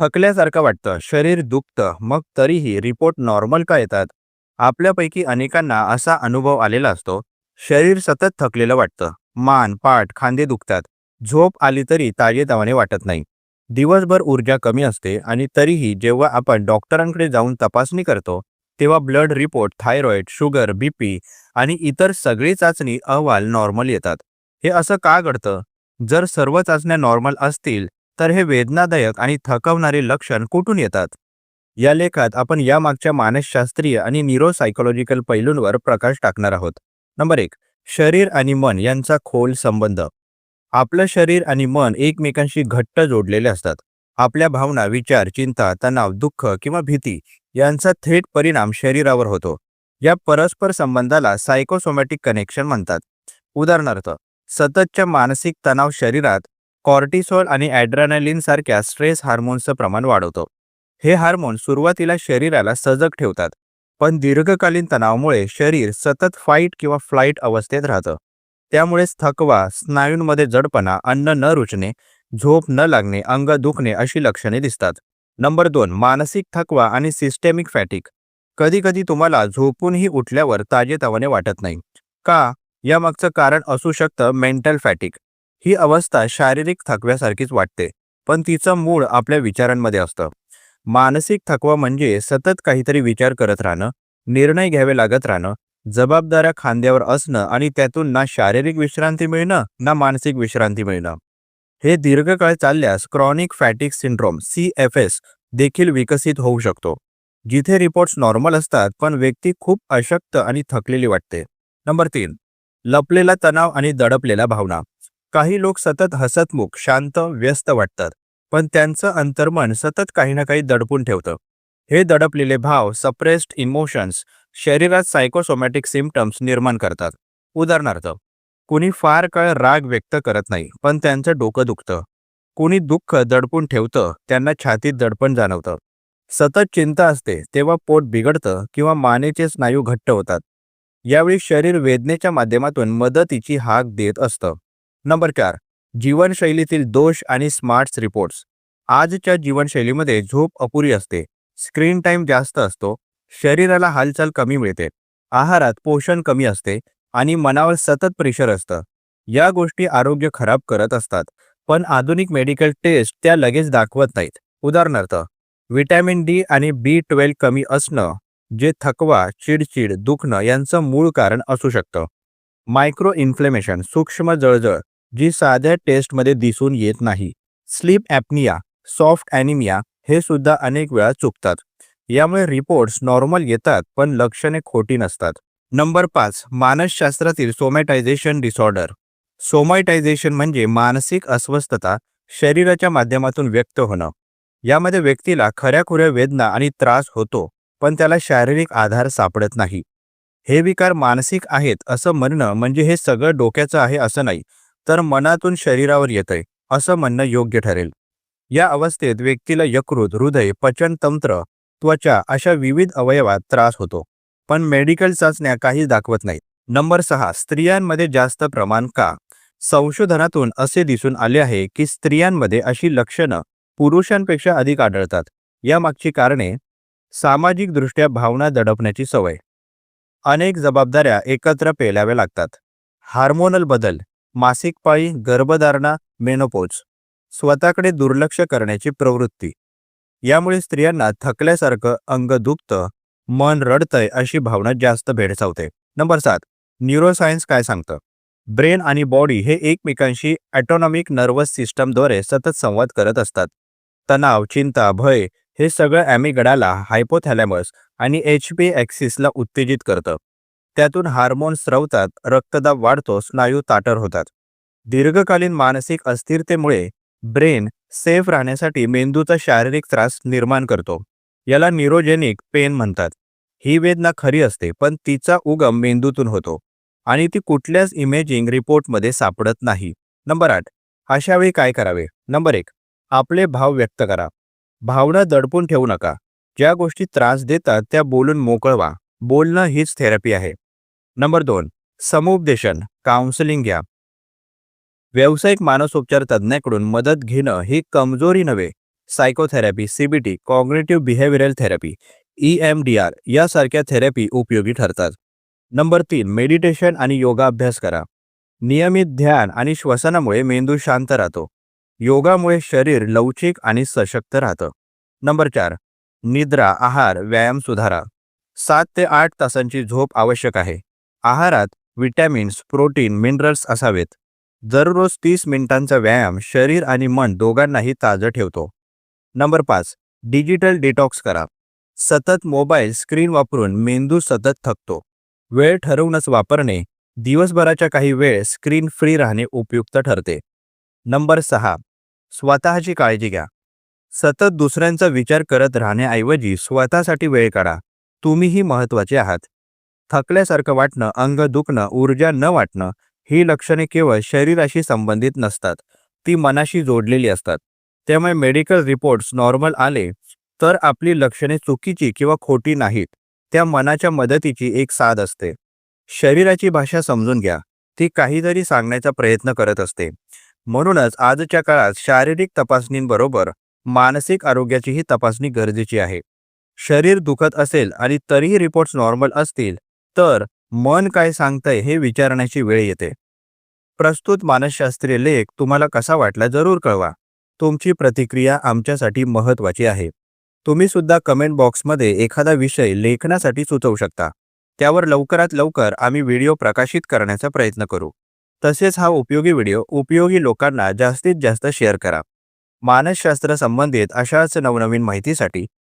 थकल्यासारखं वाटतं. शरीर दुखतं. मग तरीही रिपोर्ट नॉर्मल का येतात? आपल्यापैकी अनेकांना असा अनुभव आलेला असतो. शरीर सतत थकलेलं वाटतं. मान पाठ खांदे दुखतात. झोप आली तरी ताजेतवाने वाटत नाही. दिवसभर ऊर्जा कमी असते आणि तरीही जेव्हा आपण डॉक्टरांकडे जाऊन तपासणी करतो तेव्हा blood report thyroid sugar BP आणि इतर सगळी चाचणी अहवाल नॉर्मल येतात. हे असं का घडतं? जर सर्व चाचण्या नॉर्मल असतील तर हे वेदनादायक आणि थकवणारे लक्षण कुठून येतात? या लेखात आपण यामागच्या मानसशास्त्रीय आणि न्यूरोसायकोलॉजिकल पैलूंवर प्रकाश टाकणार आहोत. नंबर एक शरीर आणि मन यांचा खोल संबंध. आपलं शरीर आणि मन एकमेकांशी घट्ट जोडलेले असतात. आपल्या भावना विचार चिंता तणाव दुःख किंवा भीती यांचा थेट परिणाम शरीरावर होतो. या परस्पर संबंधाला सायकोसोमॅटिक कनेक्शन म्हणतात. उदाहरणार्थ सततच्या मानसिक तणाव शरीरात कॉर्टिसोल आणि ॲड्रेनालिन सारख्या स्ट्रेस हार्मोन्सचं प्रमाण वाढवतो. हे हार्मोन सुरुवातीला शरीराला सजग ठेवतात पण दीर्घकालीन तणावामुळे शरीर सतत फाईट किंवा फ्लाईट अवस्थेत राहतं. त्यामुळेच थकवा स्नायूंमध्ये जडपणा अन्न न रुचणे झोप न लागणे अंग दुखणे अशी लक्षणे दिसतात. नंबर दोन मानसिक थकवा आणि सिस्टेमिक फॅटिक कधीकधी तुम्हाला झोपूनही उठल्यावर ताजेतवाने वाटत नाही. का? यामागचं कारण असू शकतं मेंटल फॅटिक ही अवस्था शारीरिक थकव्यासारखीच वाटते पण तिचं मूळ आपल्या विचारांमध्ये असतं. मानसिक थकवा म्हणजे सतत काहीतरी विचार करत राहणं निर्णय घ्यावे लागत राहणं जबाबदाऱ्या खांद्यावर असणं आणि त्यातून ना शारीरिक विश्रांती मिळणं ना मानसिक विश्रांती मिळणं. हे दीर्घकाळ चालल्यास chronic fatigue syndrome C F S देखील विकसित होऊ शकतो जिथे रिपोर्ट्स नॉर्मल असतात पण व्यक्ती खूप अशक्त आणि थकलेली वाटते. नंबर तीन लपलेला तणाव आणि दडपलेल्या भावना. काही लोक सतत हसतमुख शांत व्यस्त वाटतात पण त्यांचं अंतर्मन सतत काही ना काही दडपून ठेवतं. हे दडपलेले भाव सप्रेस्ड इमोशन्स शरीरात सायकोसोमॅटिक सिम्पटम्स निर्माण करतात. उदाहरणार्थ कुणी फार काळ राग व्यक्त करत नाही पण त्यांचं डोकं दुखतं. कुणी दुःख दडपून ठेवतं त्यांना छातीत दडपण जाणवतं. सतत चिंता असते तेव्हा पोट बिघडतं किंवा मानेचे स्नायू घट्ट होतात. यावेळी शरीर वेदनेच्या माध्यमातून मदतीची हाक देत असतं. नंबर चार जीवनशैलीतील दोष आणि स्मार्ट्स रिपोर्ट्स. आजच्या जीवनशैलीमध्ये झोप अपुरी असते स्क्रीन टाईम जास्त असतो शरीराला हालचाल कमी मिळते आहारात पोषण कमी असते आणि मनावर सतत प्रेशर असतं. या गोष्टी आरोग्य खराब करत असतात पण आधुनिक मेडिकल टेस्ट त्या लगेच दाखवत नाहीत. उदाहरणार्थ व्हिटॅमिन डी आणि बी ट्वेल्व कमी असणं जे थकवा चिडचिड दुखणं यांचं मूळ कारण असू शकतं. मायक्रो इन्फ्लेमेशन सूक्ष्म जळजळ जी साध्या टेस्टमध्ये दिसून येत नाही. स्लीप ॲपनिया सॉफ्ट ॲनिमिया हे सुद्धा अनेक वेळा चुकतात. यामुळे रिपोर्ट्स नॉर्मल येतात पण लक्षणे खोटी नसतात. नंबर पाच मानसशास्त्रातील सोमॅटायझेशन डिसऑर्डर. सोमॅटायझेशन म्हणजे मानसिक अस्वस्थता शरीराच्या माध्यमातून व्यक्त होणं. यामध्ये व्यक्तीला खऱ्याखुऱ्या वेदना आणि त्रास होतो पण त्याला शारीरिक आधार सापडत नाही. हे विकार मानसिक आहेत असं म्हणणं म्हणजे हे सगळं डोक्याचं आहे असं नाही तर मनातून शरीरावर येतंय असं म्हणणं योग्य ठरेल. या अवस्थेत व्यक्तीला यकृत हृदय पचनतंत्र त्वचा अशा विविध अवयवात त्रास होतो. पण मेडिकल चाचण्या काहीच दाखवत नाहीत. नंबर सहा स्त्रियांमध्ये जास्त प्रमाण का? संशोधनातून असे दिसून आले आहे की स्त्रियांमध्ये अशी लक्षणं पुरुषांपेक्षा अधिक आढळतात. यामागची कारणे सामाजिकदृष्ट्या भावना दडपण्याची सवय. अनेक जबाबदाऱ्या एकत्र पेलाव्या लागतात. हार्मोनल बदल मासिक पाळी गर्भधारणा मेनोपोज स्वतःकडे दुर्लक्ष करण्याची प्रवृत्ती. यामुळे स्त्रियांना थकल्यासारखं अंग दुखतं मन रडतंय अशी भावना जास्त भेडसावते. नंबर सात न्यूरोसायन्स काय सांगतं? ब्रेन आणि बॉडी हे एकमेकांशी ॲटॉनॉमिक नर्वस सिस्टमद्वारे सतत संवाद करत असतात. तणाव चिंता भय हे सगळं ॲमिगडाला हायपोथॅलॅमस आणि एच पी ॲक्सिसला उत्तेजित करतं. त्यातून हार्मोन स्रवतात रक्तदाब वाढतो स्नायू ताटर होतात. दीर्घकालीन मानसिक अस्थिरतेमुळे ब्रेन सेफ राहण्यासाठी मेंदूचा शारीरिक त्रास निर्माण करतो. याला निरोजेनिक पेन म्हणतात. ही वेदना खरी असते पण तिचा उगम मेंदूतून होतो. आणि ती कुठल्याच इमेजिंग रिपोर्टमध्ये सापडत नाही. नंबर आठ. अशा वेळी काय करावे? नंबर एक. आपले भाव व्यक्त करा. भावना दडपून ठेवू नका. ज्या गोष्टी त्रास देतात त्या बोलून मोकळवा. बोलणं हीच थेरपी आहे. नंबर दोन समुपदेशन काउन्सिलिंग घ्या. व्यावसायिक मानसोपचार तज्ज्ञाकडून मदत घेणं ही कमजोरी नव्हे. Psychotherapy CBT cognitive behavioural therapy E M D R यासारख्या थेरपी उपयोगी ठरतात. नंबर तीन मेडिटेशन आणि योगा अभ्यास करा. नियमित ध्यान आणि श्वसनामुळे मेंदू शांत राहतो. योगामुळे शरीर लवचिक आणि सशक्त राहतं. नंबर चार निद्रा आहार व्यायाम सुधारा. सात ते आठ तासांची झोप आवश्यक आहे. आहारात विटॅमिन्स प्रोटीन मिनरल्स असावेत. दररोज तीस मिनिटांचा व्यायाम शरीर आणि मन दोघांनाही ताजं ठेवतो. नंबर पाच डिजिटल डिटॉक्स करा. सतत मोबाईल स्क्रीन वापरून मेंदू सतत थकतो. वेळ ठरवूनच वापरणे दिवसभराच्या काही वेळ स्क्रीन फ्री राहणे उपयुक्त ठरते. नंबर सहा स्वतःची काळजी घ्या. सतत दुसऱ्यांचा विचार करत राहण्याऐवजी स्वतःसाठी वेळ काढा. तुम्हीही महत्त्वाचे आहात. थकल्यासारखं वाटणं अंग दुखणं ऊर्जा न वाटणं ही लक्षणे केवळ शरीराशी संबंधित नसतात. ती मनाशी जोडलेली असतात. त्यामुळे मेडिकल रिपोर्ट्स नॉर्मल आले तर आपली लक्षणे चुकीची किंवा खोटी नाहीत. त्या मनाच्या मदतीची एक साध असते. शरीराची भाषा समजून घ्या. ती काहीतरी सांगण्याचा प्रयत्न करत असते. म्हणूनच आजच्या काळात शारीरिक तपासणींबरोबर मानसिक आरोग्याचीही तपासणी गरजेची आहे. शरीर दुखत असेल आणि तरीही रिपोर्ट्स नॉर्मल असतील तर मन काय सांगतंय हे विचारण्याची वेळ येते. प्रस्तुत मानसशास्त्रीय लेख तुम्हाला कसा वाटला जरूर कळवा. तुमची प्रतिक्रिया आमच्यासाठी महत्त्वाची आहे. तुम्ही सुद्धा कमेंट बॉक्समध्ये एखादा विषय लेखनासाठी सुचवू शकता. त्यावर लवकरात लवकर आम्ही व्हिडिओ प्रकाशित करण्याचा प्रयत्न करू. तसेच हा उपयोगी व्हिडिओ उपयोगी लोकांना जास्तीत जास्त शेअर करा. मानसशास्त्र संबंधित अशाच नवनवीन माहितीसाठी